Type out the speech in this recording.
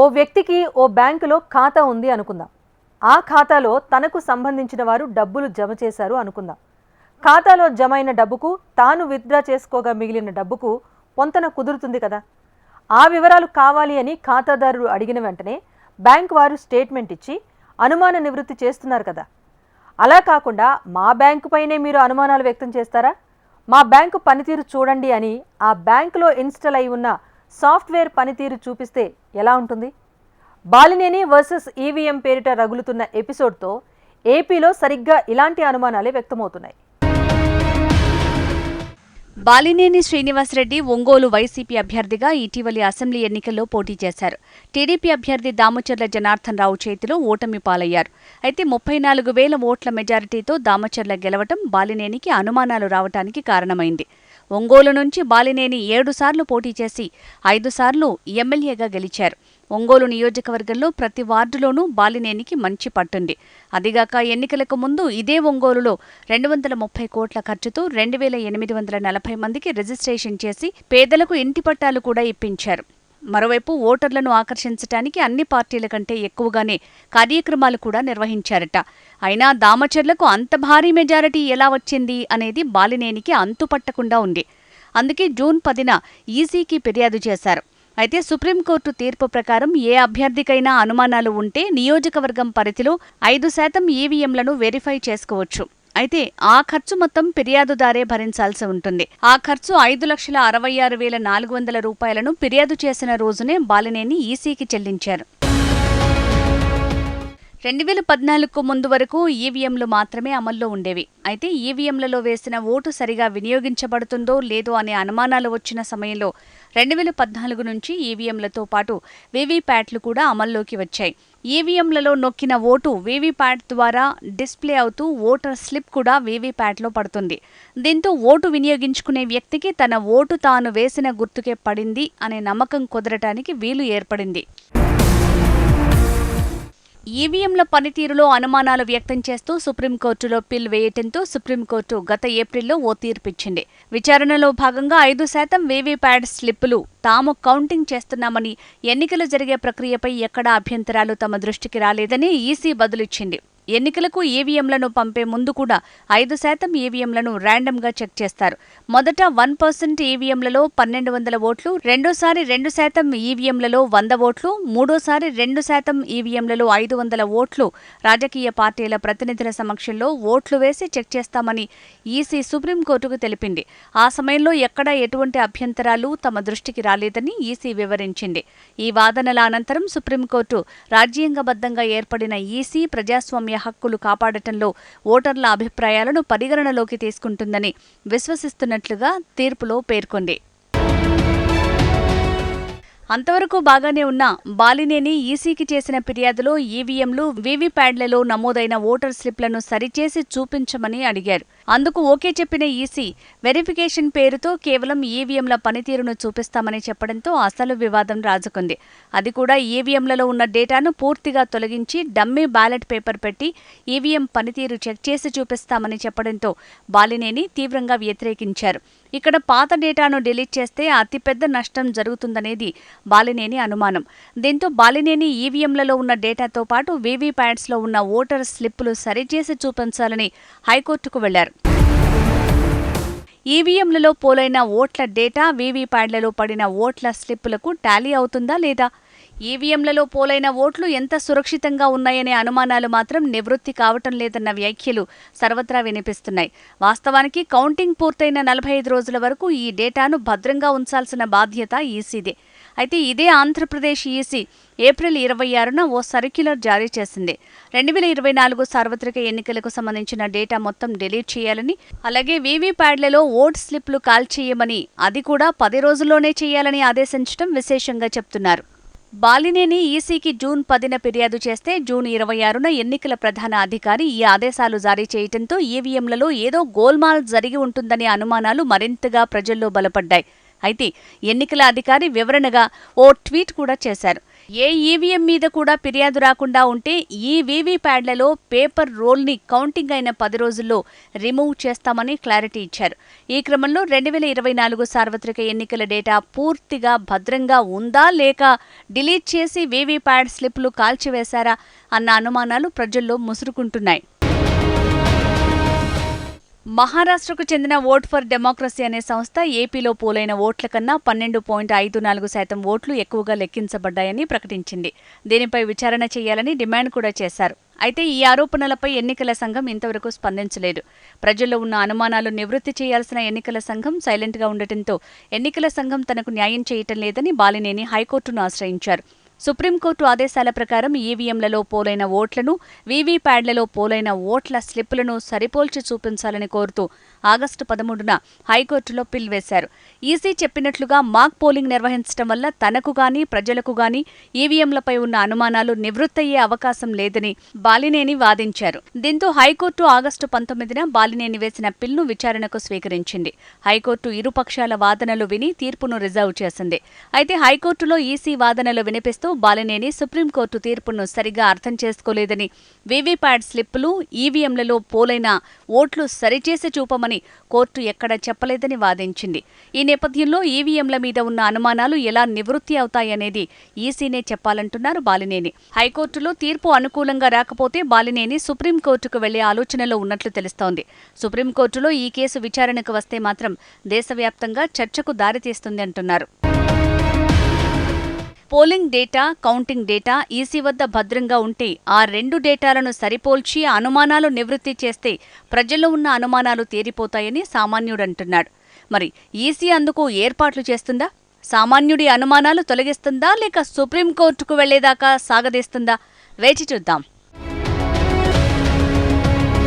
ఓ వ్యక్తికి ఓ బ్యాంకులో ఖాతా ఉంది అనుకుందాం. ఆ ఖాతాలో తనకు సంబంధించిన వారు డబ్బులు జమ చేశారు అనుకుందాం. ఖాతాలో జమ అయిన డబ్బుకు తాను విత్డ్రా చేసుకోగా మిగిలిన డబ్బుకు పొంతన కుదురుతుంది కదా? ఆ వివరాలు కావాలి అని ఖాతాదారుడు అడిగిన వెంటనే బ్యాంక్ వారు స్టేట్మెంట్ ఇచ్చి అనుమాన నివృత్తి చేస్తున్నారు కదా? అలా కాకుండా మా బ్యాంకు పైనే మీరు అనుమానాలు వ్యక్తం చేస్తారా? మా బ్యాంకు పనితీరు చూడండి అని ఆ బ్యాంకులో ఇన్స్టాల్ అయి ఉన్న సాఫ్ట్వేర్ పనితీరు చూపిస్తే ఎలా ఉంటుంది? బాలినేని వర్సెస్ ఈవీఎం పేరిట రగులుతున్న ఎపిసోడ్తో ఏపీలో సరిగ్గా ఇలాంటి అనుమానాలే వ్యక్తమవుతున్నాయి. బాలినేని శ్రీనివాసరెడ్డి ఒంగోలు వైసీపీ అభ్యర్థిగా ఇటీవలి అసెంబ్లీ ఎన్నికల్లో పోటీ చేశారు. టీడీపీ అభ్యర్థి దామచర్ల జనార్దన్ రావు చేతిలో ఓటమి పాలయ్యారు. అయితే ముప్పై నాలుగు వేల ఓట్ల మెజారిటీతో దామచర్ల గెలవటం బాలినేనికి అనుమానాలు రావటానికి కారణమైంది. ఒంగోలు నుంచి బాలినేని ఏడుసార్లు పోటీ చేసి ఐదుసార్లు ఎమ్మెల్యేగా గెలిచారు. ఒంగోలు నియోజకవర్గంలో ప్రతి వార్డులోనూ బాలినేనికి మంచి పట్టుంది. అదిగాక ఎన్నికలకు ముందు ఇదే ఒంగోలులో రెండు వందల ముప్పై కోట్ల ఖర్చుతో రెండు వేల ఎనిమిది వందల నలభై మందికి రిజిస్ట్రేషన్ చేసి పేదలకు ఇంటి పట్టాలు కూడా ఇప్పించారు. మరోవైపు ఓటర్లను ఆకర్షించడానికి అన్ని పార్టీల కంటే ఎక్కువగానే కార్యక్రమాలు కూడా నిర్వహించారట. అయినా దామచర్లకు అంత భారీ మెజారిటీ ఎలా వచ్చింది అనేది బాలినేనికి అంతుపట్టకుండా ఉంది. అందుకే జూన్ పదిన ఈసీకి ఫిర్యాదు చేశారు. అయితే సుప్రీంకోర్టు తీర్పు ప్రకారం ఏ అభ్యర్థికైనా అనుమానాలు ఉంటే నియోజకవర్గం పరిధిలో ఐదు శాతం ఈవీఎంలను వెరిఫై చేసుకోవచ్చు. అయితే ఆ ఖర్చు మొత్తం ఫిర్యాదుదారే భరించాల్సి ఉంటుంది. ఆ ఖర్చు ఐదు లక్షల అరవై ఆరు వేల నాలుగు వందల రూపాయలను ఫిర్యాదు చేసిన రోజునే బాలినేని ఈసీకి చెల్లించారు. రెండు వేల పద్నాలుగుకు ముందు వరకు ఈవీఎంలు మాత్రమే అమల్లో ఉండేవి. అయితే ఈవీఎంలలో వేసిన ఓటు సరిగా వినియోగించబడుతుందో లేదో అనే అనుమానాలు వచ్చిన సమయంలో రెండు వేల పద్నాలుగు నుంచి ఈవీఎంలతో పాటు వీవీప్యాట్లు కూడా అమల్లోకి వచ్చాయి. ఈవీఎంలలో నొక్కిన ఓటు వీవీప్యాట్ ద్వారా డిస్ప్లే అవుతూ ఓటర్ స్లిప్ కూడా వీవీప్యాట్లో పడుతుంది. దీంతో ఓటు వినియోగించుకునే వ్యక్తికి తన ఓటు తాను వేసిన గుర్తుకే పడింది అనే నమ్మకం కుదరటానికి వీలు ఏర్పడింది. ఈవీఎంల పనితీరులో అనుమానాలు వ్యక్తం చేస్తూ సుప్రీంకోర్టులో పిల్ వేయటంతో సుప్రీంకోర్టు గత ఏప్రిల్లో ఓ తీర్పిచ్చింది. విచారణలో భాగంగా ఐదు శాతం వీవీప్యాడ్ స్లిప్పులు తాము కౌంటింగ్ చేస్తున్నామని ఎన్నికలు జరిగే ప్రక్రియపై ఎక్కడా అభ్యంతరాలు తమ దృష్టికి రాలేదని ఈసీ బదులిచ్చింది. ఎన్నికలకు ఈవీఎంలను పంపే ముందు కూడా ఐదు శాతం ఈవీఎంలను ర్యాండమ్గా చెక్ చేస్తారు. మొదట వన్ పర్సెంట్ ఈవీఎంలలో పన్నెండు వందల ఓట్లు రెండోసారి రెండు శాతం ఈవీఎంలలో వంద ఓట్లు మూడోసారి రెండు శాతం ఈవీఎంలలో ఐదు వందల ఓట్లు రాజకీయ పార్టీల ప్రతినిధుల సమక్షంలో ఓట్లు వేసి చెక్ చేస్తామని ఈసీ సుప్రీంకోర్టుకు తెలిపింది. ఆ సమయంలో ఎక్కడా ఎటువంటి అభ్యంతరాలు తమ దృష్టికి రాలేదని ఈసీ వివరించింది. ఈ వాదనల అనంతరం సుప్రీంకోర్టు రాజ్యాంగబద్ధంగా ఏర్పడిన ఈసీ ప్రజాస్వామ్య హక్కులు కాపాడటంలో ఓటర్ల అభిప్రాయాలను పరిగణనలోకి తీసుకుంటుందని విశ్వసిస్తున్నట్లుగా తీర్పులో పేర్కొంది. అంతవరకు బాగానే ఉన్న బాలినేని ఈసీకి చేసిన ఫిర్యాదులో ఈవీఎంలు వీవీప్యాడ్లలో నమోదైన ఓటర్ స్లిప్లను సరిచేసి చూపించమని అడిగారు. అందుకు ఓకే చెప్పిన ఈసీ వెరిఫికేషన్ పేరుతో కేవలం ఈవీఎంల పనితీరును చూపిస్తామని చెప్పడంతో అసలు వివాదం రాజుకుంది. అది కూడా ఈవీఎంలలో ఉన్న డేటాను పూర్తిగా తొలగించి డమ్మీ బ్యాలెట్ పేపర్ పెట్టి ఈవీఎం పనితీరు చెక్ చేసి చూపిస్తామని చెప్పడంతో బాలినేని తీవ్రంగా వ్యతిరేకించారు. ఇక్కడ పాత డేటాను డిలీట్ చేస్తే అతిపెద్ద నష్టం జరుగుతుందనేది బాలినేని అనుమానం. దీంతో బాలినేని ఈవీఎంలలో ఉన్న డేటాతో పాటు వీవీప్యాట్స్లో ఉన్న ఓటర్ స్లిప్పులు సరిచేసి చూపించాలని హైకోర్టుకు వెళ్ళారు. ఈవీఎంలలో పోలైన ఓట్ల డేటా వీవీప్యాడ్లలో పడిన ఓట్ల స్లిప్పులకు టాలీ అవుతుందా లేదా? ఈవీఎంలలో పోలైన ఓట్లు ఎంత సురక్షితంగా ఉన్నాయనే అనుమానాలు మాత్రం నివృత్తి కావటం లేదన్న వ్యాఖ్యలు సర్వత్రా వినిపిస్తున్నాయి. వాస్తవానికి కౌంటింగ్ పూర్తయిన నలభై ఐదు రోజుల వరకు ఈ డేటాను భద్రంగా ఉంచాల్సిన బాధ్యత ఈసీదే. అయితే ఇదే ఆంధ్రప్రదేశ్ ఈసీ ఏప్రిల్ ఇరవై ఆరున ఓ సర్క్యులర్ జారీ చేసింది. రెండు వేల ఇరవై నాలుగు సార్వత్రిక ఎన్నికలకు సంబంధించిన డేటా మొత్తం డిలీట్ చేయాలని అలాగే వీవీప్యాడ్లలో ఓట్ స్లిప్లు కాల్చేయమని అది కూడా పది రోజుల్లోనే చేయాలని ఆదేశించడం విశేషంగా చెప్తున్నారు. బాలినేని ఈసీకి జూన్ పదిన ఫిర్యాదు చేస్తే జూన్ ఇరవై ఆరున ఎన్నికల ప్రధాన అధికారి ఈ ఆదేశాలు జారీ చేయడంతో ఈవీఎంలలో ఏదో గోల్మాల్ జరిగి ఉంటుందనే అనుమానాలు మరింతగా ప్రజల్లో బలపడ్డాయి. అయితే ఎన్నికల అధికారి వివరణగా ఓ ట్వీట్ కూడా చేశారు. ఏ ఈవీఎం మీద కూడా ఫిర్యాదు రాకుండా ఉంటే ఈ వీవీప్యాడ్లలో పేపర్ రోల్ని కౌంటింగ్ అయిన పది రోజుల్లో రిమూవ్ చేస్తామని క్లారిటీ ఇచ్చారు. ఈ క్రమంలో రెండు వేల ఇరవై నాలుగు సార్వత్రిక ఎన్నికల డేటా పూర్తిగా భద్రంగా ఉందా లేక డిలీట్ చేసి వీవీప్యాడ్ స్లిప్లు కాల్చివేశారా అన్న అనుమానాలు ప్రజల్లో ముసురుకుంటున్నాయి. మహారాష్ట్రకు చెందిన ఓట్ ఫర్ డెమోక్రసీ అనే సంస్థ ఏపీలో పోలైన ఓట్ల కన్నా పన్నెండు పాయింట్ ఐదు నాలుగు శాతం ఓట్లు ఎక్కువగా లెక్కించబడ్డాయని ప్రకటించింది. దీనిపై విచారణ చేయాలని డిమాండ్ కూడా చేశారు. అయితే ఈ ఆరోపణలపై ఎన్నికల సంఘం ఇంతవరకు స్పందించలేదు. ప్రజల్లో ఉన్న అనుమానాలు నివృత్తి చేయాల్సిన ఎన్నికల సంఘం సైలెంట్గా ఉండటంతో ఎన్నికల సంఘం తనకు న్యాయం చేయటం లేదని బాలినేని హైకోర్టును ఆశ్రయించారు. సుప్రీంకోర్టు ఆదేశాల ప్రకారం ఈవీఎంలలో పోలైన ఓట్లను వీవీప్యాడ్లలో పోలైన ఓట్ల స్లిప్పులను సరిపోల్చి చూపించాలని కోరుతూ ఆగస్టు పదమూడున హైకోర్టులో పిల్ వేశారు. ఈసీ చెప్పినట్లుగా మాక్ పోలింగ్ నిర్వహించడం వల్ల తనకు గాని ప్రజలకు గాని ఈవీఎంలపై ఉన్న అనుమానాలు నివృత్తయ్యే అవకాశం లేదని బాలినేని వాదించారు. దీంతో హైకోర్టు ఆగస్టు పంతొమ్మిదిన బాలినేని వేసిన పిల్ను విచారణకు స్వీకరించింది. హైకోర్టు ఇరుపక్షాల వాదనలు విని తీర్పును రిజర్వ్ చేసింది. అయితే హైకోర్టులో ఈసీ వాదనలు వినిపిస్తూ బాలినేని సుప్రీంకోర్టు తీర్పును సరిగా అర్థం చేసుకోలేదని వీవీప్యాడ్ స్లిప్పులు ఈవీఎంలలో పోలైన ఓట్లు సరిచేసి చూపమని కోర్టు ఎక్కడా చెప్పలేదని వాదించింది. ఈ నేపథ్యంలో ఈవీఎంల మీద ఉన్న అనుమానాలు ఎలా నివృత్తి అవుతాయనేది ఈసీనే చెప్పాలంటున్నారు బాలినేని. హైకోర్టులో తీర్పు అనుకూలంగా రాకపోతే బాలినేని సుప్రీంకోర్టుకు వెళ్ళే ఆలోచనలో ఉన్నట్లు తెలుస్తోంది. సుప్రీంకోర్టులో ఈ కేసు విచారణకు వస్తే మాత్రం దేశవ్యాప్తంగా చర్చకు దారితీస్తుంది అంటున్నారు. Polling data counting data EC వద్ద భద్రంగా ఉంటే ఆ రెండు డేటాలను సరిపోల్చి అనుమానాలు నివృత్తి చేస్తే ప్రజల్లో ఉన్న అనుమానాలు తీరిపోతాయని సామాన్యుడంటున్నాడు మరి ఈసీ అందుకు ఏర్పాట్లు చేస్తుందా? సామాన్యుడి అనుమానాలు తొలగిస్తుందా లేక సుప్రీంకోర్టుకు వెళ్ళేదాకా సాగదీస్తుందా? వేచి చూద్దాం.